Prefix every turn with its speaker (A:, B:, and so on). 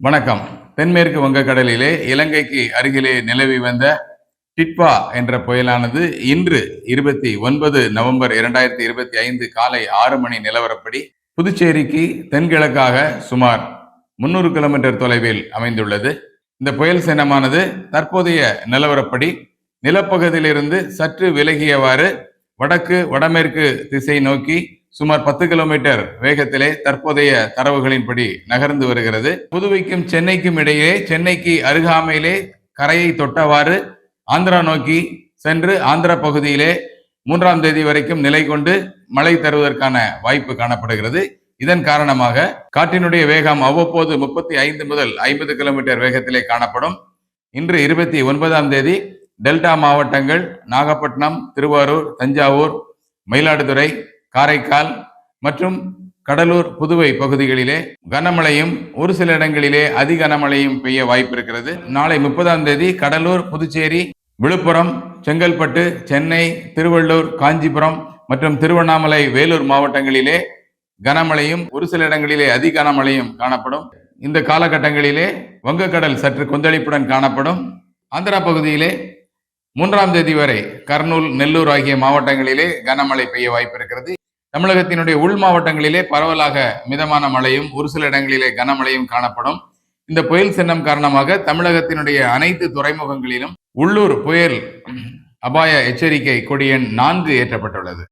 A: வணக்கம். தென்மேற்கு வங்கக்கடலிலே இலங்கைக்கு அருகிலே நிலவி வந்த டிட்பா என்ற புயலானது இன்று இருபத்தி ஒன்பது நவம்பர் இரண்டாயிரத்தி இருபத்தி ஐந்து காலை ஆறு மணி நிலவரப்படி புதுச்சேரிக்கு தென்கிழக்காக சுமார் முன்னூறு கிலோமீட்டர் தொலைவில் அமைந்துள்ளது. இந்த புயல் சின்னமானது தற்போதைய நிலவரப்படி நிலப்பகுதியிலிருந்து சற்று விலகியவாறு வடக்கு வடமேற்கு திசை நோக்கி சுமார் பத்து கிலோமீட்டர் வேகத்திலே தற்போதைய தரவுகளின்படி நகர்ந்து வருகிறது. புதுவைக்கும் சென்னைக்கும் இடையே சென்னைக்கு அருகாமையிலே கரையை தொட்டவாறு ஆந்திரா நோக்கி சென்று ஆந்திரா பகுதியிலே மூன்றாம் தேதி வரைக்கும் நிலை கொண்டு மழை தருவதற்கான வாய்ப்பு காணப்படுகிறது. இதன் காரணமாக காற்றினுடைய வேகம் அவ்வப்போது முப்பத்தி ஐந்து முதல் ஐம்பது கிலோமீட்டர் வேகத்திலே காணப்படும். இன்று இருபத்தி ஒன்பதாம் தேதி டெல்டா மாவட்டங்கள் நாகப்பட்டினம் திருவாரூர் தஞ்சாவூர் மயிலாடுதுறை காரைக்கால் மற்றும் கடலூர் புதுவை பகுதிகளிலே கனமழையும் ஒரு சில இடங்களிலே அதி கனமழையும் பெய்ய வாய்ப்பு இருக்கிறது நாளை முப்பதாம் தேதி கடலூர் புதுச்சேரி விழுப்புரம் செங்கல்பட்டு சென்னை திருவள்ளூர் காஞ்சிபுரம் மற்றும் திருவண்ணாமலை வேலூர் மாவட்டங்களிலே கனமழையும் ஒரு சில இடங்களிலே அதி கனமழையும் காணப்படும். இந்த காலகட்டங்களிலே வங்கக்கடல் சற்று கொந்தளிப்புடன் காணப்படும். ஆந்திரா பகுதியிலே மூன்றாம் தேதி வரை கர்னூல் நெல்லூர் ஆகிய மாவட்டங்களிலே கனமழை பெய்ய வாய்ப்பு இருக்கிறது தமிழகத்தினுடைய உள் மாவட்டங்களிலே பரவலாக மிதமான மழையும் ஒரு சில இடங்களிலே கனமழையும் காணப்படும். இந்த புயல் சின்னம் காரணமாக தமிழகத்தினுடைய அனைத்து துறைமுகங்களிலும் உள்ளூர் புயல் அபாய எச்சரிக்கை கொடி எண் நான்கு ஏற்றப்பட்டுள்ளது.